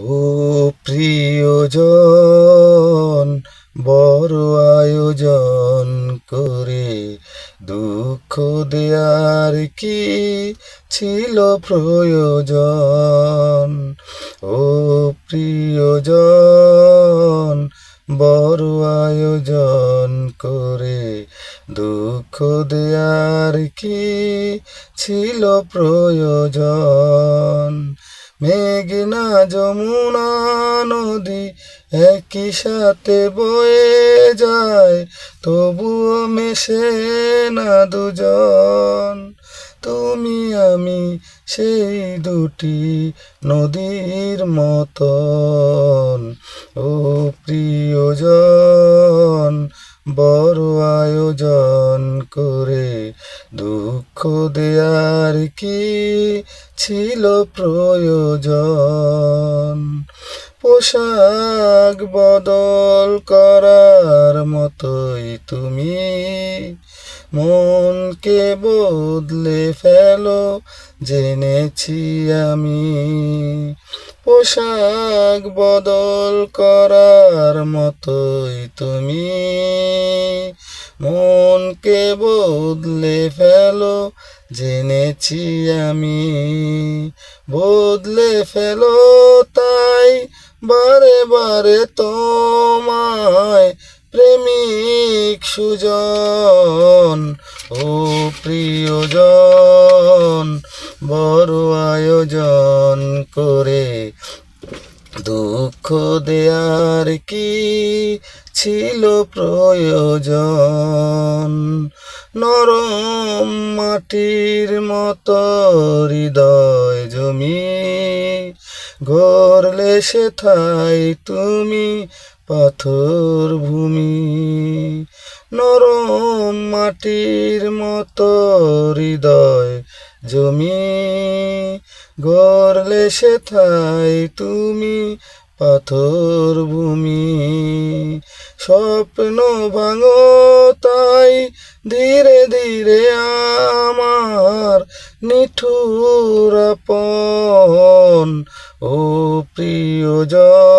ও প্রিয়জন, বড় আয়োজন করে দুঃখ দেয়ার কি ছিল প্রয়োজন? ও প্রিয়জন, বড় আয়োজন করে দুঃখ দেয়ার কি ছিল প্রয়োজন? মেঘনা যমুনা নদী একই সাথে বয়ে যায়, তবুও মেশে না দুজন। তুমি, আমি সেই দুটি নদীর মতন। ও প্রিয়জন বড় আয়োজন করে দুঃখ দেয়ার কি ছিল প্রয়োজন? পোশাক বদল করার মতোই তুমি মনকে বদলে ফেলো, জেনেছি আমি পোশাক বদল করার মতোই তুমি মনকে বদলে ফেলো, জেনেছি আমি বদলে ফেলো, তাই বারে বারে তোমায় প্রেমিক সুজন, ও প্রিয়জন, বড় আয়োজন করে দুঃখ দেয়ার কি ছিল প্রয়োজন? নরম মাটির মতো হৃদয় জমি গড়লে সেথায় তুমি পাথর ভূমি, নরম মাটির মতো হৃদয় জমি। গড়লে সেথায় তুমি পাথর ভূমি। স্বপ্ন ভাঙো তাই ধীরে ধীরে আমার নিঠুর আপন। ও প্রিয়জন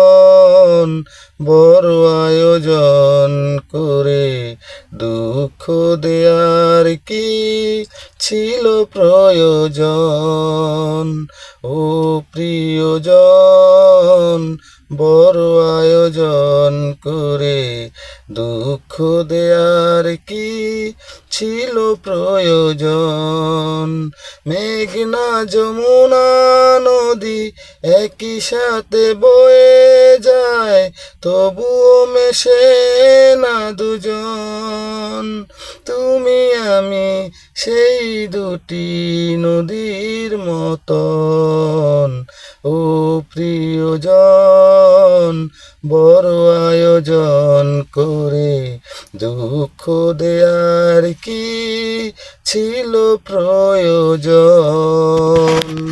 বড় আয়োজন করে দুঃখ দেয়ার কি ছিল প্রয়োজন? ও প্রিয়জন বড় আয়োজন করে দুঃখ দেয়ার কি ছিল প্রয়োজন? মেঘনা যমুনা নদী একই সাথে বয়ে যায়, তবুও মেশে না দুজন। তুমি, আমি সেই দুটি নদীর মতন। ও প্রিয়জন বড় আয়োজন করে দুঃখ দেয়ার কি ছিল প্রয়োজন?